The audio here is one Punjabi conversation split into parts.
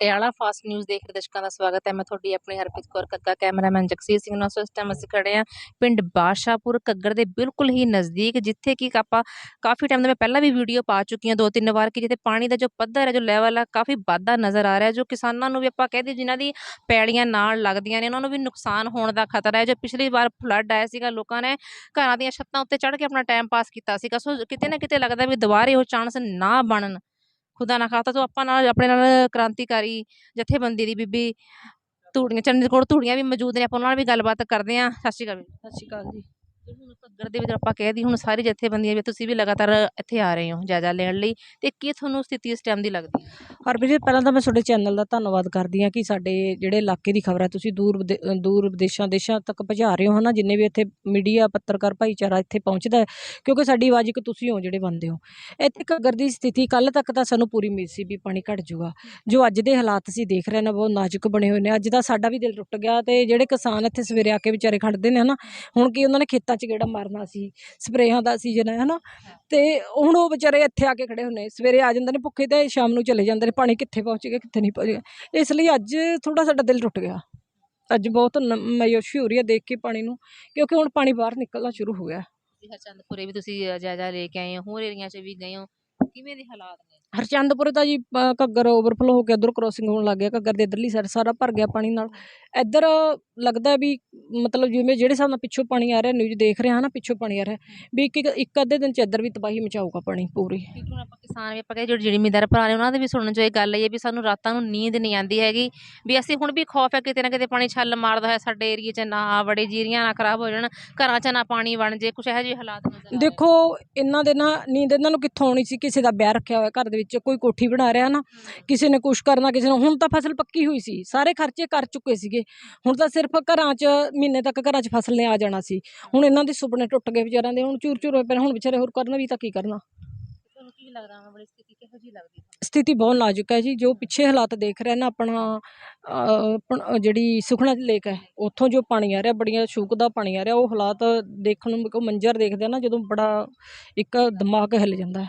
ਪਟਿਆਲਾ ਫਾਸਟ ਨਿਊਜ਼ ਦੇਖ ਰਹੇ ਦਰਸ਼ਕਾਂ ਦਾ ਸਵਾਗਤ ਹੈ। ਮੈਂ ਤੁਹਾਡੀ ਆਪਣੀ ਹਰਪ੍ਰੀਤ ਕੌਰ ਕੱਕਾ, ਕੈਮਰਾਮੈਨ ਜਗਸੀਰ ਸਿੰਘ ਨਾਲ। ਸੋ ਇਸ ਟਾਈਮ ਅਸੀਂ ਖੜੇ ਹਾਂ ਪਿੰਡ ਬਾਦਸ਼ਾਹਪੁਰ ਕੱਗਰ ਦੇ ਬਿਲਕੁਲ ਹੀ ਨਜ਼ਦੀਕ, ਜਿੱਥੇ ਕਿ ਆਪਾਂ ਕਾਫੀ ਟਾਈਮ ਦਾ ਮੈਂ ਪਹਿਲਾਂ ਵੀ ਵੀਡੀਓ ਪਾ ਚੁੱਕੀ ਹਾਂ ਦੋ ਤਿੰਨ ਵਾਰ ਕਿ ਜਿੱਥੇ ਪਾਣੀ ਦਾ ਜੋ ਪੱਧਰ ਹੈ, ਜੋ ਲੈਵਲ ਹੈ ਕਾਫੀ ਵਾਧਾ ਨਜ਼ਰ ਆ ਰਿਹਾ ਜੋ ਕਿਸਾਨਾਂ ਨੂੰ ਵੀ ਆਪਾਂ ਕਹਿ ਦਈਏ ਜਿਨ੍ਹਾਂ ਦੀ ਪੈੜੀਆਂ ਨਾਲ ਲੱਗਦੀਆਂ ਨੇ, ਉਹਨਾਂ ਨੂੰ ਵੀ ਨੁਕਸਾਨ ਹੋਣ ਦਾ ਖਤਰਾ ਹੈ। ਜੋ ਪਿਛਲੀ ਵਾਰ ਫਲੱਡ ਆਇਆ ਸੀਗਾ, ਲੋਕਾਂ ਨੇ ਘਰਾਂ ਦੀਆਂ ਛੱਤਾਂ ਉੱਤੇ ਚੜ੍ਹ ਕੇ ਆਪਣਾ ਟਾਈਮ ਪਾਸ ਕੀਤਾ ਸੀਗਾ। ਸੋ ਕਿਤੇ ਨਾ ਕਿਤੇ ਲੱਗਦਾ ਵੀ ਦੁਬਾਰੇ ਉਹ ਚਾਂਸ ਨਾ ਬਣਨ। ਖੁਦਾ ਨਾ ਖਾਤਾ ਤੋਂ ਆਪਾਂ ਨਾਲ, ਆਪਣੇ ਨਾਲ ਕ੍ਰਾਂਤੀਕਾਰੀ ਜਥੇਬੰਦੀ ਦੀ ਬੀਬੀ ਧੂੜੀਆਂ ਚੰਡੀਗੜ੍ਹ ਧੂੜੀਆਂ ਵੀ ਮੌਜੂਦ ਨੇ, ਆਪਾਂ ਉਹਨਾਂ ਨਾਲ ਵੀ ਗੱਲਬਾਤ ਕਰਦੇ ਹਾਂ। ਸਤਿ ਸ਼੍ਰੀ ਅਕਾਲ ਸਤਿ ਸ਼੍ਰੀ ਅਕਾਲ ਜੀ। ਹੁਣ ਘੱਗਰ ਦੇ ਵਿੱਚ ਆਪਾਂ ਕਹਿ ਦੀ ਹੁਣ ਸਾਰੀ ਜਥੇਬੰਦੀਆਂ ਵੀ, ਤੁਸੀਂ ਵੀ ਲਗਾਤਾਰ ਇੱਥੇ ਆ ਰਹੇ ਹੋ ਜਾਇਜ਼ਾ ਲੈਣ ਲਈ ਤੇ ਕੀ ਤੁਹਾਨੂੰ ਸਥਿਤੀ ਇਸ ਟਾਈਮ ਦੀ ਲੱਗਦੀ ਹੈ? ਹਰਪ੍ਰੀਤ ਜੀ, ਪਹਿਲਾਂ ਤਾਂ ਮੈਂ ਤੁਹਾਡੇ ਚੈਨਲ ਦਾ ਧੰਨਵਾਦ ਕਰਦੀ ਹਾਂ ਕਿ ਸਾਡੇ ਜਿਹੜੇ ਇਲਾਕੇ ਦੀ ਖਬਰ ਹੈ, ਤੁਸੀਂ ਦੂਰ ਦੂਰ ਵਿਦੇਸ਼ਾਂ, ਦੇਸ਼ਾਂ ਤੱਕ ਪਹੁੰਚਾ ਰਹੇ ਹੋ ਹਨਾ, ਜਿੰਨੇ ਵੀ ਇੱਥੇ ਮੀਡੀਆ ਪੱਤਰਕਾਰ, ਭਾਈਚਾਰਾ ਇੱਥੇ ਪਹੁੰਚਦਾ ਹੈ, ਕਿਉਂਕਿ ਸਾਡੀ ਆਵਾਜ਼ ਇੱਕ ਤੁਸੀਂ ਹੋ ਜਿਹੜੇ ਬੰਦੇ ਹੋ। ਇੱਥੇ ਘੱਗਰ ਦੀ ਸਥਿਤੀ ਕੱਲ ਤੱਕ ਤਾਂ ਸਾਨੂੰ ਪੂਰੀ ਉਮੀਦ ਸੀ ਵੀ ਪਾਣੀ ਘਟ ਜਾਊਗਾ। ਜੋ ਅੱਜ ਦੇ ਹਾਲਾਤ ਅਸੀਂ ਦੇਖ ਰਹੇ ਨੇ, ਬਹੁਤ ਨਾਜ਼ੁਕ ਬਣੇ ਹੋਏ ਨੇ। ਅੱਜ ਦਾ ਸਾਡਾ ਵੀ ਦਿਲ ਟੁੱਟ ਗਿਆ ਤੇ ਜਿਹੜੇ ਕਿਸਾਨ ਇੱਥੇ ਸਵੇਰੇ ਆ ਕੇ ਵਿਚਾਰੇ ਖੜਦੇ ਨੇ ਹਨਾ, ਹੁਣ ਕੀ ਉਹਨਾਂ ਨੇ ਖੇਤਾਂ 'ਚ ਗੇੜਾ ਮਾਰਨਾ ਸੀ ਸਪਰੇਆਂ ਦਾ ਸੀਜ਼ਨ ਹੈ ਹਨਾ? ਤੇ ਹੁਣ ਉਹ ਵਿਚਾਰੇ ਇੱਥੇ ਆ ਕੇ ਖੜੇ ਹੁੰਦੇ ਸਵੇਰੇ ਆ ਜਾਂਦੇ ਨੇ ਭੁੱਖੇ ਤੇ ਸ਼ਾਮ ਨੂੰ ਚਲੇ ਜਾਂਦੇ ਨੇ ਪਾਣੀ ਕਿੱਥੇ ਪਹੁੰਚ ਗਿਆ ਕਿੱਥੇ ਨਹੀਂ ਪਹੁੰਚ ਗਿਆ। ਇਸ ਲਈ ਅੱਜ ਥੋੜਾ ਸਾਡਾ ਦਿਲ ਟੁੱਟ ਗਿਆ। ਅੱਜ ਬਹੁਤ ਮਾਯੂਸੀ ਹੋ ਰਹੀ ਹੈ ਦੇਖ ਕੇ ਪਾਣੀ ਨੂੰ ਕਿਉਂਕਿ ਹੁਣ ਪਾਣੀ ਬਾਹਰ ਨਿਕਲਣਾ ਸ਼ੁਰੂ ਹੋ ਗਿਆ। ਤੁਸੀਂ ਹਰਚੰਦਪੁਰੇ ਵੀ ਤੁਸੀਂ ਜਾਇਜ਼ਾ ਲੈ ਕੇ ਆਏ ਹੋ ਹੋਰ ਏਰੀਆ 'ਚ ਵੀ ਗਏ ਹੋ ਕਿਵੇਂ ਦੇ ਹਾਲਾਤ ਨੇ? ਹਰਚੰਦਪੁਰ ਦਾ ਜੀ ਅ, ਘੱਗਰ ਓਵਰਫਲੋ ਹੋ ਕੇ ਇੱਧਰ ਕ੍ਰੋਸਿੰਗ ਹੋਣ ਲੱਗ ਗਿਆ ਘੱਗਰ ਦੇ ਇੱਧਰਲੀ ਸਾਈਡ ਸਾਰਾ ਭਰ ਗਿਆ ਪਾਣੀ ਨਾਲ। ਇੱਧਰ ਲੱਗਦਾ ਵੀ ਮਤਲਬ ਜਿਵੇਂ ਜਿਹੜੇ ਹਿਸਾਬ ਨਾਲ ਪਿੱਛੋਂ ਪਾਣੀ ਆ ਰਿਹਾ ਨਿਊਜ਼ ਦੇਖ ਰਹੇ ਹਾਂ ਨਾ ਪਿੱਛੋਂ ਪਾਣੀ ਆ ਰਿਹਾ। ਵੀ ਇੱਕ ਇੱਕ- ਇੱਕ ਅੱਧੇ ਦਿਨ ਚ ਇੱਧਰ ਵੀ ਤਬਾਹੀ ਮਚਾਊਗਾ ਪਾਣੀ ਪੂਰੀ। ਕਿਉਂਕਿ ਹੁਣ ਆਪਾਂ ਕਿਸਾਨ ਵੀ ਆਪਾਂ ਕਹੇ ਜਿਹੜੇ ਜ਼ਿਮੀਂਦਾਰ ਭਰਾ ਨੇ ਉਹਨਾਂ ਦੇ ਵੀ ਸੁਣਨ 'ਚ ਇਹ ਗੱਲ ਆਈ ਹੈ ਵੀ ਸਾਨੂੰ ਰਾਤਾਂ ਨੂੰ ਨੀਂਦ ਨਹੀਂ ਆਉਂਦੀ ਹੈਗੀ। ਵੀ ਅਸੀਂ ਹੁਣ ਵੀ ਖੌਫ ਹੈ ਕਿਤੇ ਨਾ ਕਿਤੇ ਪਾਣੀ ਛੱਲ ਮਾਰਦਾ ਹੋਇਆ ਸਾਡੇ ਏਰੀਏ 'ਚ ਨਾ ਆ ਵੜੇ ਜੀਰੀਆਂ ਨਾ ਖਰਾਬ ਹੋ ਜਾਣ ਘਰਾਂ 'ਚ ਨਾ ਪਾਣੀ ਬਣ ਜੇ ਕੁਛ ਇਹੋ ਜਿਹੇ ਹਾਲਾਤ ਨਜ਼ਰ ਆ ਰਹੇ ਦੇਖੋ ਇਹਨਾਂ ਦੇ ਨਾ ਨੀਂਦ ਇਹਨਾਂ ਨੂੰ ਕਿੱਥੋਂ ਆਉਣੀ ਸੀ? ਕਿਸੇ ਦਾ ਵਿਆਹ ਰੱਖਿਆ ਹੋਇਆ ਘਰ ਦੇ ਵਿੱਚ ਕੋਈ ਕੋਠੀ ਬਣਾ ਰਿਹਾ ਨਾ ਕਿਸੇ ਨੇ ਕੁਛ ਕਰਨਾ ਕਿਸੇ ਨੇ ਹੁਣ ਤਾਂ ਫਸਲ ਪੱਕੀ ਹੋਈ ਸੀ ਸਾਰੇ ਖਰਚੇ ਕਰ ਚੁੱਕੇ ਸੀਗੇ। ਹੁਣ ਤਾਂ ਸਿਰਫ ਘਰਾਂ 'ਚ ਮਹੀਨੇ ਤੱਕ ਘਰਾਂ 'ਚ ਫਸਲ ਨੇ ਆ ਜਾਣਾ ਸੀ। ਹੁਣ ਇਹਨਾਂ ਦੇ ਸੁਪਨੇ ਟੁੱਟ ਗਏ ਵਿਚਾਰਿਆਂ ਦੇ ਹੁਣ ਚੂਰ ਚੂਰ ਹੋਏ ਪਏ ਨੇ, ਹੁਣ ਵਿਚਾਰੇ ਹੋਰ ਕਰਨ ਵੀ ਤਾਂ ਕੀ ਕਰਨਾ। ਤੁਹਾਨੂੰ ਕੀ ਲੱਗਦਾ ਆਉਣ ਵਾਲੀ ਸਥਿਤੀ ਕਿਹੋ ਜਿਹੀ ਲੱਗਦੀ ਹੈ? ਸਥਿਤੀ ਬਹੁਤ ਨਾਜ਼ੁਕ ਹੈ ਜੀ ਜੋ ਪਿੱਛੇ ਹਾਲਾਤ ਦੇਖ ਰਹੇ ਨਾ ਆਪਣਾ ਅਹ, ਆਪਣ- ਅਹ, ਜਿਹੜੀ ਸੁਖਨਾ ਲੇਕ ਹੈ ਉੱਥੋਂ ਜੋ ਪਾਣੀ ਆ ਰਿਹਾ ਬੜੀਆਂ ਸ਼ੂਕ ਦਾ ਪਾਣੀ ਆ ਰਿਹਾ ਉਹ ਹਾਲਾਤ ਦੇਖਣ ਨੂੰ ਮੰਜ਼ਰ ਦੇਖਦੇ ਆ ਨਾ ਜਦੋਂ ਬੜਾ ਇੱਕ ਦਿਮਾਗ ਹਿੱਲ ਜਾਂਦਾ ਹੈ।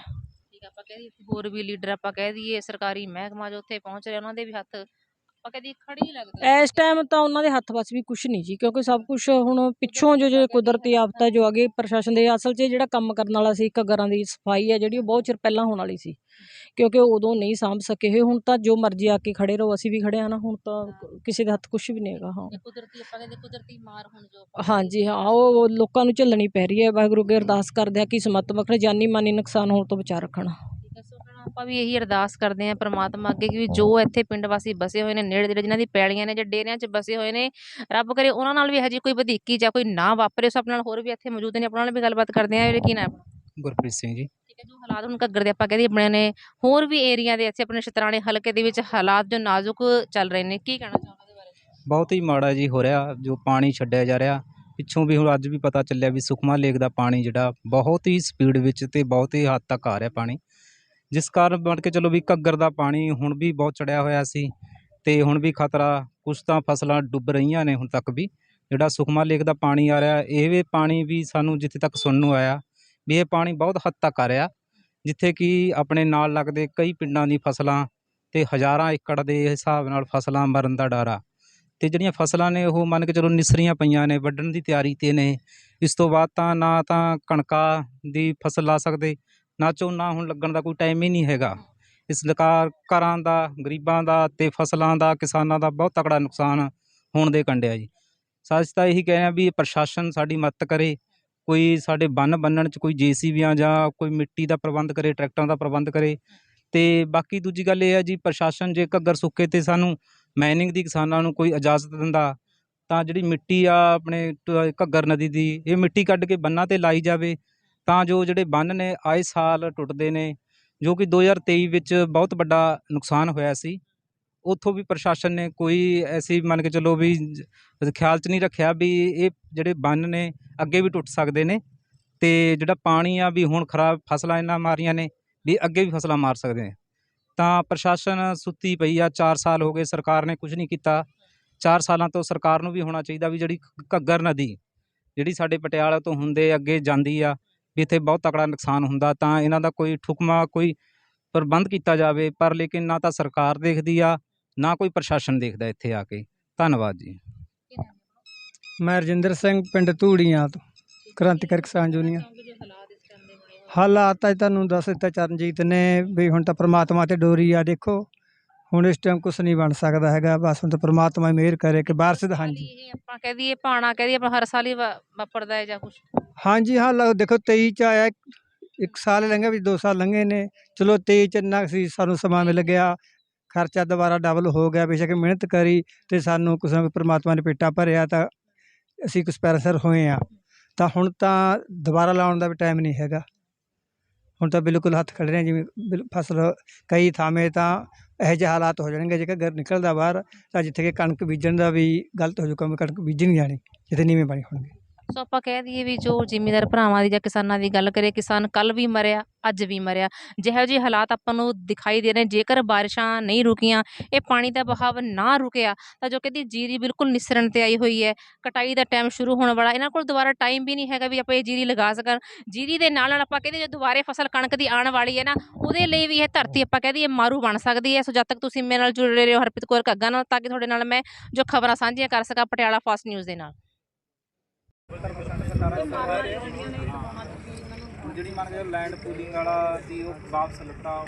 ਕਹਿ ਦਈਏ ਹੋਰ ਵੀ ਲੀਡਰ ਆਪਾਂ ਕਹਿ ਦਈਏ ਸਰਕਾਰੀ ਮਹਿਕਮਾ ਜੋ ਉੱਥੇ ਪਹੁੰਚ ਰਿਹਾ ਉਹਨਾਂ ਦੇ ਵੀ ਹੱਥ ਆਪਾਂ ਕਹਿ ਦਈਏ ਖੜੇ ਲੱਗਦੇ। ਇਸ ਟਾਈਮ ਤਾਂ ਉਹਨਾਂ ਦੇ ਹੱਥ ਵਸ ਵੀ ਕੁਝ ਨਹੀਂ ਜੀ ਕਿਉਂਕਿ ਸਭ ਕੁਝ ਹੁਣ ਪਿੱਛੋਂ ਜੋ ਜੋ ਕੁਦਰਤੀ ਆਫਤ ਜੋ ਅੱਗੇ ਪ੍ਰਸ਼ਾਸਨ ਦੇ ਅਸਲ 'ਚ ਜਿਹੜਾ ਕੰਮ ਕਰਨ ਵਾਲਾ ਸੀ ਘੱਗਰਾਂ ਦੀ ਸਫ਼ਾਈ ਹੈ ਜਿਹੜੀ ਉਹ ਬਹੁਤ ਚਿਰ ਪਹਿਲਾਂ ਹੋਣ ਵਾਲੀ ਸੀ ਕਿਉਂਕਿ ਉਦੋਂ ਨਹੀਂ ਸਾਂਭ ਸਕੇ ਇਹ ਹੁਣ ਤਾਂ ਜੋ ਮਰਜ਼ੀ ਆ ਕੇ ਖੜੇ ਰਹੋ ਅਸੀਂ ਵੀ ਖੜੇ ਆ ਨਾ ਹੁਣ ਤਾਂ ਕਿਸੇ ਦੇ ਹੱਥ ਕੁਝ ਵੀ ਨਹੀਂ ਹੈਗਾ ਹਾਂ। ਕੁਦਰਤੀ ਆਪਾਂ ਕਹਿੰਦੇ ਕੁਦਰਤੀ ਮਾਰ ਹੁਣ ਜੋ ਹਾਂਜੀ ਹਾਂ ਉਹ ਲੋਕਾਂ ਨੂੰ ਝੱਲਣੀ ਪੈ ਰਹੀ ਹੈ ਵਾਹਿਗੁਰੂ ਅੱਗੇ ਅਰਦਾਸ ਕਰਦੇ ਆ ਕਿ ਸਮਤ ਬਖਸ਼ ਜਾਨੀ ਮਾਨੀ ਨੁਕਸਾਨ ਹੋਣ ਤੋਂ ਬਚਾ ਰੱਖਣ। ਆਪਾਂ ਵੀ ਇਹੀ ਅਰਦਾਸ ਕਰਦੇ ਹਾਂ ਪ੍ਰਮਾਤਮਾ ਅੱਗੇ ਕਿ ਜੋ ਇੱਥੇ ਪਿੰਡ ਵਾਸੀ ਬਸੇ ਹੋਏ ਨੇ ਨੇੜੇ ਜਿਹੜੇ ਜਿਨ੍ਹਾਂ ਦੀ ਪੈਲੀਆਂ ਨੇ ਜਾਂ ਡੇਰਿਆਂ 'ਚ ਬਸੇ ਹੋਏ ਨੇ ਰੱਬ ਕਰੇ ਉਹਨਾਂ ਨਾਲ ਵੀ ਹਜੇ ਕੋਈ ਵਧੀਕੀ ਜਾਂ ਕੋਈ ਨਾ ਵਾਪਰੇ ਸੋ ਆਪਣੇ ਨਾਲ ਹੋਰ ਵੀ ਇੱਥੇ ਮੌਜੂਦ ਨੇ ਆਪਣਾ ਨਾਲ ਵੀ ਗੱਲਬਾਤ ਕਰਦੇ ਇਹ ਕੀ ਨਾਮ? ਹੈ ਗੁਰਪ੍ਰੀਤ ਸਿੰਘ ਜੀ। ਜੋ ਹਾਲਾਤ ਹੁਣ ਘੱਗਰ ਦੇ ਆਪਾਂ ਕਹਿੰਦੇ ਬਣੇ ਨੇ ਹੋਰ ਵੀ ਏਰੀਆ ਦੇ ਇੱਥੇ ਆਪਣੇ ਸ਼ਤਰਾਣੇ ਹਲਕੇ ਦੇ ਵਿੱਚ ਹਾਲਾਤ ਜੋ ਨਾਜ਼ੁਕ ਚੱਲ ਰਹੇ ਨੇ ਕੀ ਕਹਿਣਾ ਚਾਹੁੰਦੇ ਦੇ ਬਾਰੇ? ਬਹੁਤ ਹੀ ਮਾੜਾ ਜੀ ਹੋ ਰਿਹਾ ਜੋ ਪਾਣੀ ਛੱਡਿਆ ਜਾ ਰਿਹਾ ਪਿੱਛੋਂ ਵੀ ਹੁਣ ਅੱਜ ਵੀ ਪਤਾ ਚੱਲਿਆ ਵੀ ਸੁਖਮਾ ਲੇਕ ਦਾ ਪਾਣੀ ਜਿਹੜਾ ਬਹੁਤ ਹੀ ਸਪੀਡ ਵਿੱਚ ਤੇ ਬਹੁਤ ਹੀ ਹੱਦ ਤੱਕ ਆ ਰਿਹਾ ਪਾਣੀ। ਜਿਸ ਕਾਰਨ ਮੰਨ ਕੇ ਚਲੋ ਵੀ ਘੱਗਰ ਦਾ ਪਾਣੀ ਹੁਣ ਵੀ ਬਹੁਤ ਚੜਿਆ ਹੋਇਆ ਸੀ ਅਤੇ ਹੁਣ ਵੀ ਖਤਰਾ, ਕੁਛ ਤਾਂ ਫਸਲਾਂ ਡੁੱਬ ਰਹੀਆਂ ਨੇ ਹੁਣ ਤੱਕ ਵੀ। ਜਿਹੜਾ ਸੁਖਮਾ ਲੇਕ ਦਾ ਪਾਣੀ ਆ ਰਿਹਾ, ਇਹ ਵੀ ਪਾਣੀ ਵੀ ਸਾਨੂੰ ਜਿੱਥੇ ਤੱਕ ਸੁਣਨ ਨੂੰ ਆਇਆ ਵੀ ਇਹ ਪਾਣੀ ਬਹੁਤ ਹੱਦ ਤੱਕ ਆ ਰਿਹਾ, ਜਿੱਥੇ ਕਿ ਆਪਣੇ ਨਾਲ ਲੱਗਦੇ ਕਈ ਪਿੰਡਾਂ ਦੀ ਫਸਲਾਂ ਅਤੇ ਹਜ਼ਾਰਾਂ ਏਕੜ ਦੇ ਹਿਸਾਬ ਨਾਲ ਫਸਲਾਂ ਮਰਨ ਦਾ ਡਰ ਆ। ਅਤੇ ਜਿਹੜੀਆਂ ਫਸਲਾਂ ਨੇ ਉਹ ਮੰਨ ਕੇ ਚਲੋ ਨਿਸਰੀਆਂ ਪਈਆਂ ਨੇ, ਵੱਢਣ ਦੀ ਤਿਆਰੀ ਤੇ ਨੇ, ਇਸ ਤੋਂ ਬਾਅਦ ਤਾਂ ਨਾ ਤਾਂ ਕਣਕਾਂ ਦੀ ਫਸਲ ਲਾ ਸਕਦੇ ਨਾ ਝੋਨਾ ਹੁਣ ਲੱਗਣ ਦਾ ਕੋਈ ਟਾਈਮ ਹੀ ਨਹੀਂ ਹੈਗਾ। ਇਸ ਲਕਾਰ, ਘਰਾਂ ਦਾ, ਗਰੀਬਾਂ ਦਾ ਤੇ ਫਸਲਾਂ ਦਾ, ਕਿਸਾਨਾਂ ਦਾ ਬਹੁਤ ਤਕੜਾ ਨੁਕਸਾਨ ਹੋਣ ਦੇ ਕੰਡੇ ਜੀ। ਸੱਚ ਤਾਂ ਇਹੀ ਕਹਿ ਆ ਵੀ ਪ੍ਰਸ਼ਾਸਨ ਸਾਡੀ ਮਦਦ ਕਰੇ, ਕੋਈ ਸਾਡੇ ਬੰਨ ਬੰਨਣ ਚ ਕੋਈ ਜੀਸੀਬੀਆਂ ਜਾਂ ਕੋਈ ਮਿੱਟੀ ਦਾ ਪ੍ਰਬੰਧ ਕਰੇ, ਟਰੈਕਟਰਾਂ ਦਾ ਪ੍ਰਬੰਧ ਕਰੇ। ਤੇ ਬਾਕੀ ਦੂਜੀ ਗੱਲ ਇਹ ਹੈ ਜੀ, ਪ੍ਰਸ਼ਾਸਨ ਜੇ ਘੱਗਰ ਸੁੱਕੇ ਤੇ ਸਾਨੂੰ ਮਾਈਨਿੰਗ ਦੀ ਕਿਸਾਨਾਂ ਨੂੰ ਕੋਈ ਇਜਾਜ਼ਤ ਦਿੰਦਾ, ਤਾਂ ਜਿਹੜੀ ਮਿੱਟੀ ਆ ਆਪਣੇ ਟ- ਘੱਗਰ ਨਦੀ ਦੀ, ਇਹ ਮਿੱਟੀ ਕੱਢ ਕੇ ਬੰਨਾਂ ਤੇ ਲਾਈ ਜਾਵੇ ਤਾਂ ਜੋ ਜਿਹੜੇ ਬੰਨ ਨੇ, ਆਏ ਸਾਲ ਟੁੱਟਦੇ ਨੇ, ਜੋ ਕਿ 2023 ਵਿੱਚ ਬਹੁਤ ਵੱਡਾ ਨੁਕਸਾਨ ਹੋਇਆ ਸੀ। ਉੱਥੋਂ ਵੀ ਪ੍ਰਸ਼ਾਸਨ ਨੇ ਕੋਈ ਐਸੀ ਮੰਨ ਕੇ ਚੱਲੋ ਵੀ ਖਿਆਲ 'ਚ ਨਹੀਂ ਰੱਖਿਆ ਵੀ ਇਹ ਜਿਹੜੇ ਬੰਨ ਨੇ, ਅੱਗੇ ਵੀ ਟੁੱਟ ਸਕਦੇ ਨੇ ਤੇ ਜਿਹੜਾ ਪਾਣੀ ਆ ਵੀ ਹੁਣ ਖਰਾਬ ਫਸਲਾਂ ਇਹਨਾਂ ਮਾਰੀਆਂ ਨੇ, ਵੀ ਅੱਗੇ ਵੀ ਫਸਲਾਂ ਮਾਰ ਸਕਦੇ ਨੇ। ਤਾਂ ਪ੍ਰਸ਼ਾਸਨ ਸੁੱਤੀ ਪਈ ਆ 4 ਸਾਲ ਹੋ ਗਏ ਸਰਕਾਰ ਨੇ ਕੁਝ ਨਹੀਂ ਕੀਤਾ। 4 ਸਾਲਾਂ ਤੋਂ ਸਰਕਾਰ ਨੂੰ ਵੀ ਹੋਣਾ ਚਾਹੀਦਾ ਵੀ ਜਿਹੜੀ ਘ- ਘੱਗਰ ਨਦੀ, ਜਿਹੜੀ ਸਾਡੇ ਪਟਿਆਲਾ ਤੋਂ ਹੁੰਦੇ ਅੱਗੇ ਜਾਂਦੀ ਆ ਵੀ ਇੱਥੇ ਬਹੁਤ ਤਕੜਾ ਨੁਕਸਾਨ ਹੁੰਦਾ ਤਾਂ ਇਹਨਾਂ ਦਾ ਕੋਈ ਠੁਕਮਾ ਕੋਈ ਪ੍ਰਬੰਧ ਕੀਤਾ ਜਾਵੇ ਪਰ ਲੇਕਿਨ ਨਾ ਤਾਂ ਸਰਕਾਰ ਦੇਖਦੀ ਆ ਨਾ ਕੋਈ ਪ੍ਰਸ਼ਾਸਨ ਦੇਖਦਾ ਇੱਥੇ ਆ ਕੇ। ਧੰਨਵਾਦ ਜੀ। ਮੈਂ ਰਜਿੰਦਰ ਸਿੰਘ ਪਿੰਡ ਧੂੜੀਆਂ ਤੋਂ ਕ੍ਰਾਂਤੀਕਾਰੀ ਕਿਸਾਨ ਯੂਨੀਅਨ। ਹਾਲਾਤ ਤਾਂ ਤੁਹਾਨੂੰ ਦੱਸ ਦਿੱਤਾ ਚਰਨਜੀਤ ਨੇ ਵੀ ਹੁਣ ਤਾਂ ਪ੍ਰਮਾਤਮਾ ਤੇ ਡੋਰੀ ਆ ਦੇਖੋ। ਹੁਣ ਇਸ ਟਾਈਮ ਕੁਝ ਨਹੀਂ ਬਣ ਸਕਦਾ ਹੈਗਾ ਬਸ ਹੁਣ ਤਾਂ ਪ੍ਰਮਾਤਮਾ ਹੀ ਮਿਹਰ ਕਰੇ ਕਿ ਬਾਰਿਸ਼ ਦਾ ਹਾਂਜੀ। ਇਹ ਆਪਾਂ ਕਹਿ ਦਈਏ ਪਾਣਾ ਕਹਿ ਦਈਏ ਆਪਾਂ ਹਰ ਸਾਲ ਹੀ ਵਾਪਰਦਾ ਹੈ ਜਾਂ ਕੁਝ ਹਾਂਜੀ, ਹਾਂ ਲਓ ਦੇਖੋ 23 ਚ ਆਇਆ, ਇੱਕ- ਸਾਲ ਲੰਘਿਆ, ਵੀ 2 ਸਾਲ ਲੰਘੇ ਨੇ। ਚਲੋ 23 ਚ ਇੰਨਾ ਕੁ ਸੀ, ਸਾਨੂੰ ਸਮਾਂ ਮਿਲ ਗਿਆ। ਖਰਚਾ ਦੁਬਾਰਾ ਡਬਲ ਹੋ ਗਿਆ, ਬੇਸ਼ੱਕ ਮਿਹਨਤ ਕਰੀ ਤੇ ਸਾਨੂੰ ਕੁਛ ਨਾ ਕੁਛ ਪ੍ਰਮਾਤਮਾ ਨੇ ਪੇਟਾ ਭਰਿਆ ਤਾਂ ਅਸੀਂ ਕੁਛ ਪੈਰਸਰ ਹੋਏ ਆ ਤਾਂ ਹੁਣ ਤਾਂ ਦੁਬਾਰਾ ਲਾਉਣ ਦਾ ਵੀ ਟਾਈਮ ਨਹੀਂ ਹੈਗਾ। ਹੁਣ ਤਾਂ ਬਿਲਕੁਲ ਹੱਥ ਖੜੇ ਨੇ, ਜਿਵੇਂ ਬਿਲ- ਫਸਲ ਕਈ ਥਾਵੇਂ ਤਾਂ ਇਹੋ ਜਿਹੇ ਹਾਲਾਤ ਹੋ ਜਾਣਗੇ, ਜੇਕਰ ਘਰ ਨਿਕਲਦਾ ਬਾਹਰ ਤਾਂ ਜਿੱਥੇ ਕਿ ਕਣਕ ਬੀਜਣ ਦਾ ਵੀ ਗਲਤ ਹੋ ਜਾਊਗਾ ਕਣਕ ਬੀਜੀ ਨਹੀਂ ਜਾਣੀ, ਜਿੱਥੇ ਨੀਵੇਂ ਪਾਣੀ ਹੋਣਗੇ। ਸੋ ਆਪਾਂ ਕਹਿ ਦਈਏ ਵੀ ਜੋ ਜ਼ਿਮੀਦਾਰ ਭਰਾਵਾਂ ਦੀ ਜਾਂ ਕਿਸਾਨਾਂ ਦੀ ਗੱਲ ਕਰੀਏ, ਕਿਸਾਨ ਕੱਲ ਵੀ ਮਰਿਆ, ਅੱਜ ਵੀ ਮਰਿਆ। ਜਿਹੋ ਜਿਹੇ ਹਾਲਾਤ ਆਪਾਂ ਨੂੰ ਦਿਖਾਈ ਦੇ ਰਹੇ ਜੇਕਰ ਬਾਰਿਸ਼ਾਂ ਨਹੀਂ ਰੁਕੀਆਂ, ਇਹ ਪਾਣੀ ਦਾ ਬਹਾਵ ਨਾ ਰੁਕਿਆ, ਤਾਂ ਜੋ ਕਹਿੰਦੀ ਜੀਰੀ ਬਿਲਕੁਲ ਨਿਸਰਨ ਤੇ ਆਈ ਹੋਈ ਹੈ। ਕਟਾਈ ਦਾ ਟਾਈਮ ਸ਼ੁਰੂ ਹੋਣ ਵਾਲਾ, ਇਹਨਾਂ ਕੋਲ ਦੁਬਾਰਾ ਟਾਈਮ ਵੀ ਨਹੀਂ ਹੈਗਾ ਵੀ ਆਪਾਂ ਇਹ ਜੀਰੀ ਲਗਾ ਸਕਣ। ਜੀਰੀ ਦੇ ਨਾਲ ਨਾਲ ਆਪਾਂ ਕਹਿੰਦੇ ਜੋ ਦੁਬਾਰੇ ਫਸਲ ਕਣਕ ਦੀ ਆਉਣ ਵਾਲੀ ਹੈ ਨਾ, ਉਹਦੇ ਲਈ ਵੀ ਇਹ ਧਰਤੀ ਆਪਾਂ ਕਹਦੇ ਇਹ ਮਾਰੂ ਬਣ ਸਕਦੀ ਹੈ। ਸੋ ਜਦ ਤੱਕ ਤੁਸੀਂ ਮੇਰੇ ਨਾਲ ਜੁੜੇ ਰਹੋ ਹਰਪ੍ਰੀਤ ਕੌਰ ਕੱਗਾ ਨਾਲ, ਤਾਂ ਕਿ ਤੁਹਾਡੇ ਨਾਲ ਮੈਂ ਜੋ ਖਬਰਾਂ ਸਾਂਝੀਆਂ ਕਰ ਸਕਾਂ, ਪਟਿਆਲਾ ਫਾਸਟ ਨਿਊਜ਼ ਦੇ ਨਾਲ। ਜਿਹੜੀ ਮੰਨ ਕੇ ਲੈਂਡ ਪੂਲਿੰਗ ਵਾਲਾ ਸੀ ਉਹ ਵਾਪਸ ਲੱਤਾ।